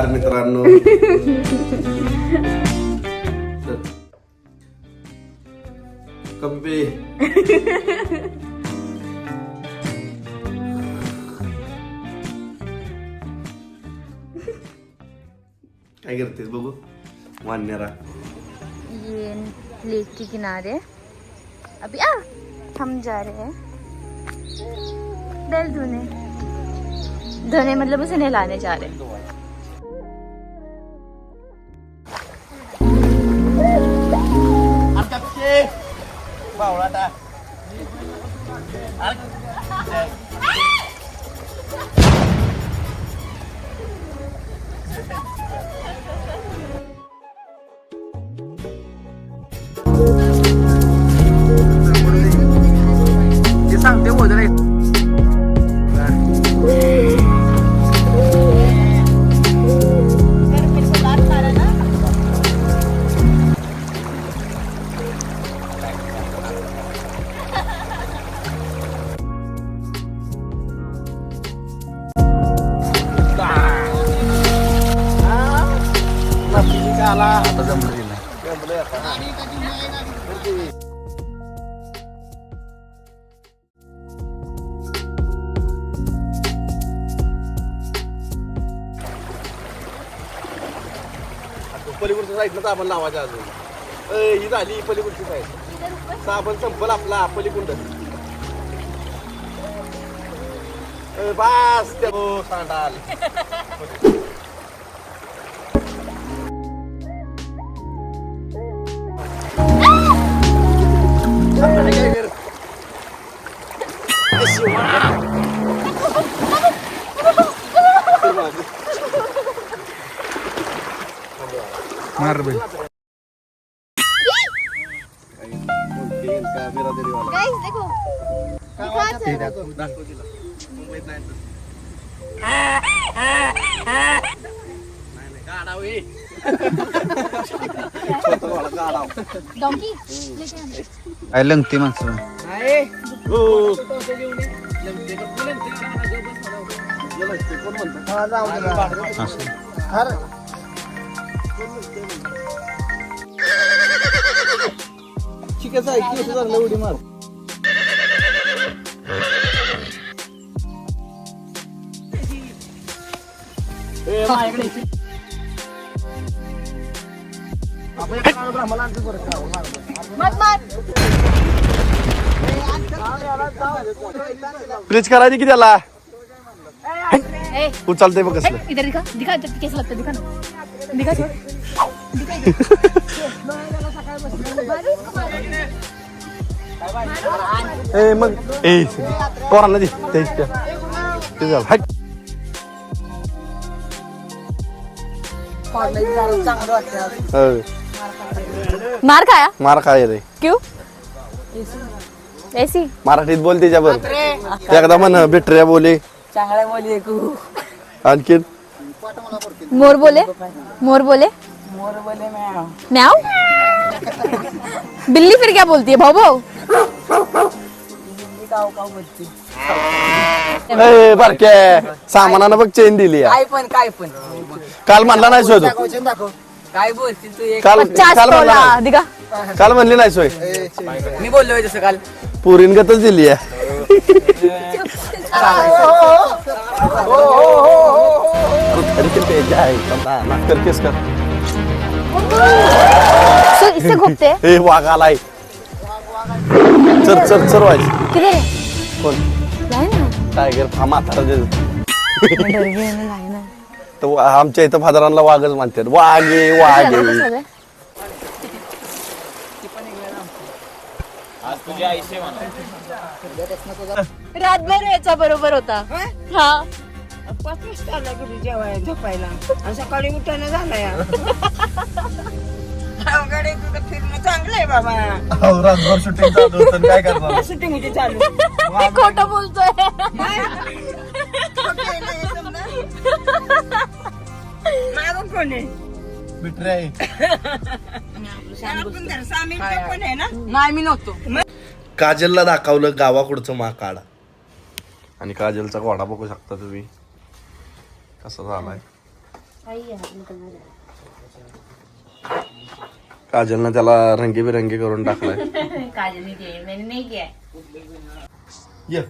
नमस्कार मित्रांनो. कपी काय करतेस बघू? मान्यरा ये लेक के किनारे. अभी, आ, हम जा रहे हैं. बैल धोने. धोने मतलब उसे नहलाने जा रहे हैं. Vào! आता जमलं तिला. पलीकडच्या साईडला साबण लावायचं अजून. अय, ही झाली पलीकडची साईड. साबण संपल आपला पलीकुंड. बास त्या हो, सांडाल. लेके आना काय लंगती माणसं. हो. गेलं ते कोण म्हणतं? असं चिकाचं आहे की असं झालं उडी मार? ए, माझ्याकडे इथे. मत मार प्लीज करायची की त्याला? ए उचलते बघ कसलं. इधर दिखा दिखा इधर कैसा लगता है दिखा ना. ए मग. ए पोरांना दे. ते झालं हट हो, मार खाया? मार काय रे. क्यों? ऐसी मराठीत बोल त्याच्यावर. एकदा म्हण बिटऱ्या बोले. चांगला बोली आणखीन? मोर बोले? मोर बोले? मोर बोले मैं म्याऊ बिल्ली फिर क्या बोलती है? ए बारके. सामानानं बघ चेन दिली. काय पण काय पण. काल म्हणला नाही सोय तू. काय बोलती तू एक? काल म्हणला नाही. दिखा काल म्हणली नाही सोय. मी बोललोय जसं काल. पुरीनगतच दिली आहे? चला. सो इससे घूमते हैं ए वाघ आलाय चर चर चर व्हायचं किधर है कोण टायगर हा म्हातारा दे डर गई मैं लायन है तर वा- आमच्या इथं फादरांना वाघच म्हणतात. वाघे वाघे. रातभर याचा बरोबर होता. हा. पाच वाजता आला घरी जेवाय झोपायला. आणि सकाळी उठायला झाला या अवघडे तुझं फिरणं. चांगलं आहे बाबा. रातभर शूटिंग चालू होतं. काय करणार? शूटिंग होती चालू. खोटं बोलतोय. कोण आहे? त्याला पण सामील आहे ना? नाही मी नव्हतो. काजलला दाखवलं गावाकडचं महाकाळ. आणि काजलचा घोडा बघू शकता तुम्ही. कसा झालाय? काजलनं त्याला रंगीबिरंगी करून टाकलाय. काजल ने किया मैंने नहीं किया है. ये.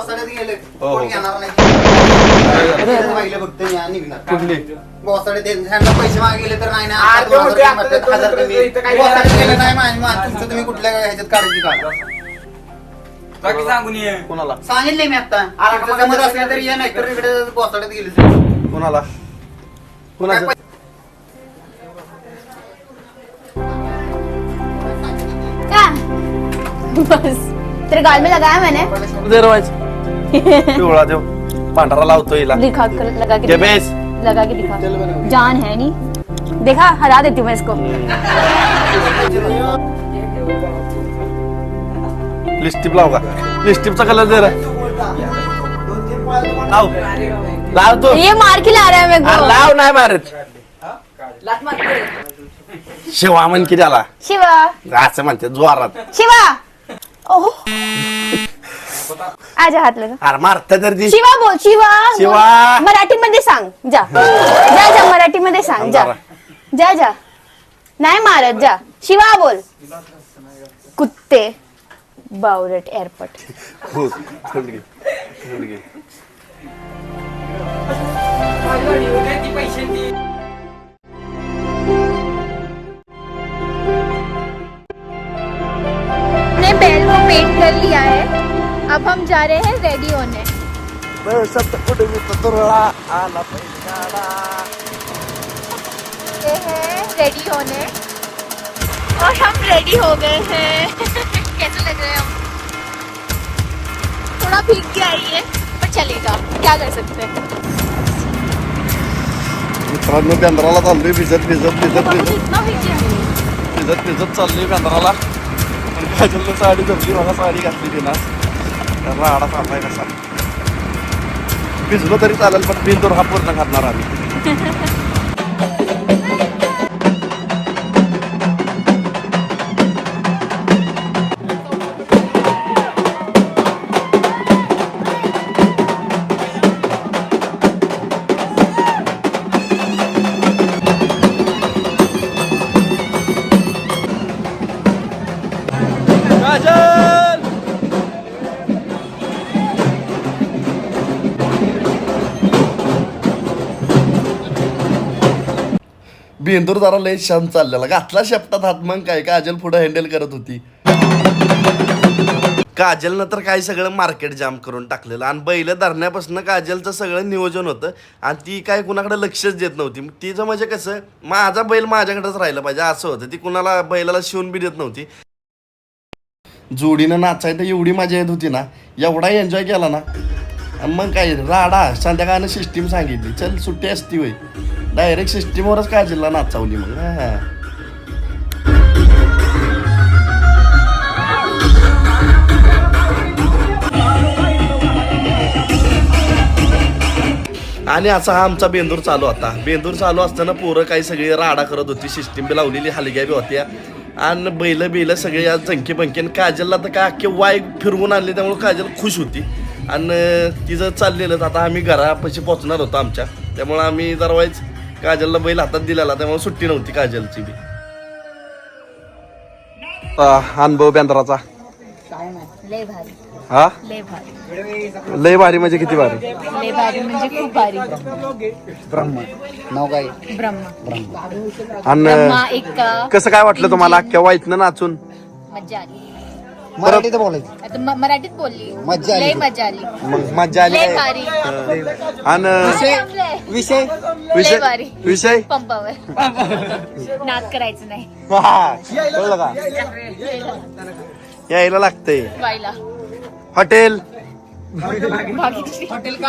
गेलं बॉसाड्यात गेले हो. कोण घेणार नाही मागले फक्त या निघणार कुठली बॉसाडे त्यांना पैसे मागितले तर नाही दोन हजार आता हजार. गेले नाही माझी मा- तुमचं तुम्ही कुठल्या ह्याच्यात काढायची काढा बाकी सांगून ये कोणाला सांगितले मी आता तुमचं जमत असलं तर या नाही तर इकडे गेले कोणाला कोणाचं क्या बस तेरे गाल में लगाया मैंने पिवळा देव. पांढरा लावतो हिला. दिखा कर लगा के दिखा। बेस लगा के दिखा जान है नहीं. देखा हरा देती हूँ मैं इसको. लिस्टिप लाव का? लिस्टिपचा कलर दे रे लाव. लाव तू. ये मार के ला रहा है मेरे को. लाव नाही मारत. शिवा म्हण की त्याला. शिवा. असं म्हणते जोरात. शिवा. ओह. आजा हात लगा. अरे मारत तर ती. शिवा बोल शिवा शिवा. बोल. मराठीमध्ये सांग. जा. जा जा मराठीमध्ये सांग. जा. जा जा. नाही मारत जा. शिवा बोल. कुत्ते. बावरट एअरपोर्ट. हो थंड घे थंड घे. ती पैसे अब हम जा रहे हैं रेडी होने। ये है रेडी होने। और हम रेडी हो गए हैं। कैसे लग रहे हैं हम थोड़ा भीग के आई है पर चलेगा। क्या कर सकते हैं? मित्रांनो बेंद्राला चाललोय भिजत भिजत भिजत भिजत इतना भीग गया भिजत भिजत चाललोय बेंद्राला साडी धरली मला साडी घातली तिला राडा चाललाय कसा भिजलो तरी चालेल पण बिंदूर हा पूर्ण करणार आम्ही. बेंदूर जरा लय शांत चाललेला. घातला शेपटात हात मग काय? काजल पुढे हँडल करत होती. काजलनं तर काय सगळं मार्केट जाम करून टाकलेलं. आणि बैल धरण्यापासून काजलचं सगळं नियोजन होतं. आणि ती काय कुणाकडे लक्षच देत नव्हती. तिचं म्हणजे कसं माझा बैल माझ्याकडेच राहिला पाहिजे. असं होतं. ती कुणाला बैलाला शिवून बी देत नव्हती. जोडीनं नाचायला एवढी मजा येत होती ना. एवढा एन्जॉय केला ना. मग काय राडा संध्याकाळनं सिस्टीम सांगितली. चल सुट्टी असती होय. डायरेक्ट सिस्टीमवरच काजलला नाचावली मग हां. आणि असा हा आमचा बेंदूर चालू होता बेंदूर चालू असताना पोरं काही सगळी राडा करत होती. सिस्टीम बी लावलेली हलग्या बी होत्या. आणि बैल बिलं सगळे आज जंकी बंकी आणि काजलला तर काय अख्खे वाय फिरवून आणले त्यामुळे काजल खुश होती. आणि तिचं चाललेलं आता आम्ही घरापाशी पोचणार होतो आमच्या. त्यामुळे आम्ही जरा वाईच काजलला बैल हातात दिलेला. त्यामुळे सुट्टी नव्हती काजलची बी. अनुभव बेंदराचा. लय भारी. हा? लय भारी. लय भारी म्हणजे किती भारी? लय भारी म्हणजे खूप भारी. ब्रह्म. नाव काय? ब्रह्मा. आणि ब्रह्मा एक कसं काय वाटलं तुम्हाला? अख्ख्या वाईटनं नाचून? मज्जा आली. मराठीत बोलायचं. आता म- मराठीत बोलली. मज्जा आली लय. मजा आली. मग मज्जा आली. लय काय? भारी. आणि विषय विषय? भारी. विषय? पंपावर. नाद करायचं नाही. हा, कळलं का? यायला लागतंय. व्हायला हॉटेल.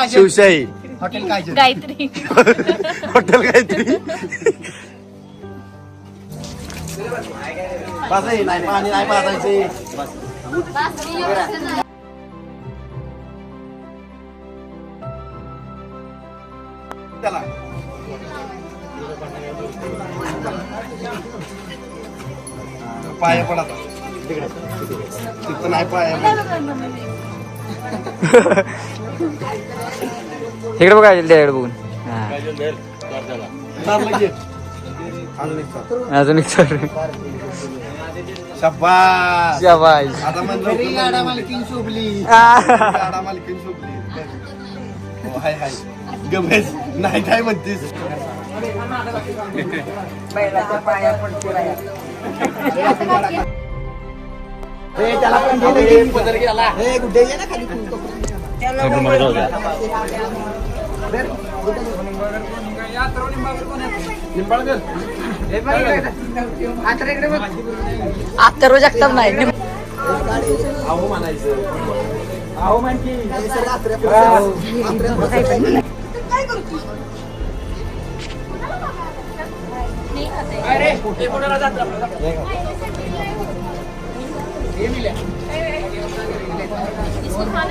शिवशाही. हॉटेल काय गायत्री. हॉटेल काहीतरी नाही पाणी नाही पाजायचे पाया पडा तिथं नाही पाया इकडे बघा त्याकडे बघून. हा. अजून एक सर शाबास. शाबास. आता म्हणलं तरी गाडा मालकीन शोभली. गाडा मालकीन शोभली. हो, हाय हाय. गमेश नाही काय म्हणतीस. हे त्याला पण दे ना की. हे गुड्डे ये ना खाली तू.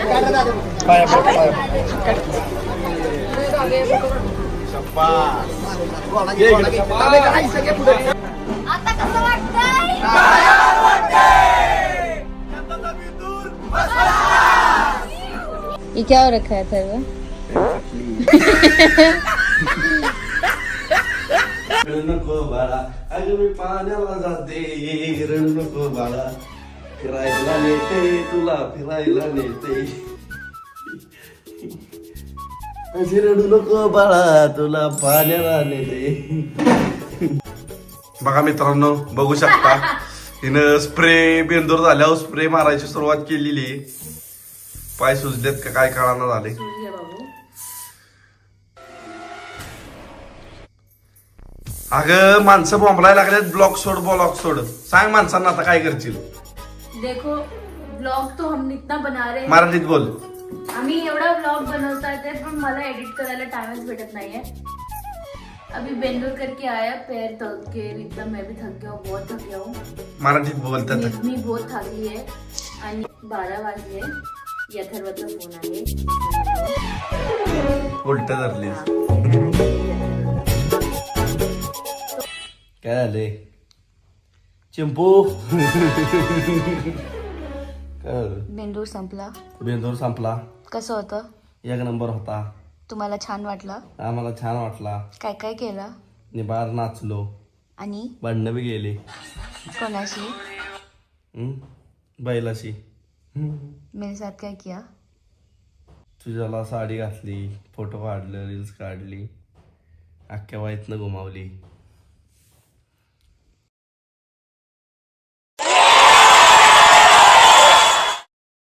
अथर्व पाया पाया आता कसं वाटतंय ये क्या हो रखा है अथर्व नको बाळा अगं मी पाण्याला जाते नको बाळा फिरायला नेते तुला फिरायला नेते. अशी रडू नको बाळा तुला पाण्याला नेते बघा मित्रांनो बघू शकता. हिनं स्प्रे बेंदूर झाल्यावर स्प्रे मारायची सुरुवात केलेली आहे. पाय सुजलेत का काय कळाना झाले अगं माणसं बोंबलायला लागल्यात ब्लॉक सोड ब्लॉक सोड. सांग माणसांना आता काय करशील. देखो ब्लॉग तो हम इतना बना रहे हैं. मराठीत बोल. आम्ही एवढा ब्लॉग बनवता येते पण मला एडिट करायला टाइमच भेटत नाहीये. अभी बेंगलोर करके आया पैर थक के इतना मैं भी थक गया हूँ बहुत थक गया हूँ। मराठीत बोलतात. मी मी बहुत थकली आहे आणि बारा वाजले यथर्वचा फोन आहे. उलट धरलीस काय झाले चिंपू. काय झालं? बेंदूर संपला. बेंदूर संपला. कसं होतं? एक नंबर होता. तुम्हाला छान वाटलं? आम्हाला छान वाटला. काय काय केलं? निबार नाचलो. आणि? भांडणं बी गेली. कोणाशी? हं? बैलाशी. मेरे साथ काय किया तुझ्याला साडी घातली फोटो काढलं रील्स काढली. अख्ख्या वाईतनं घुमावली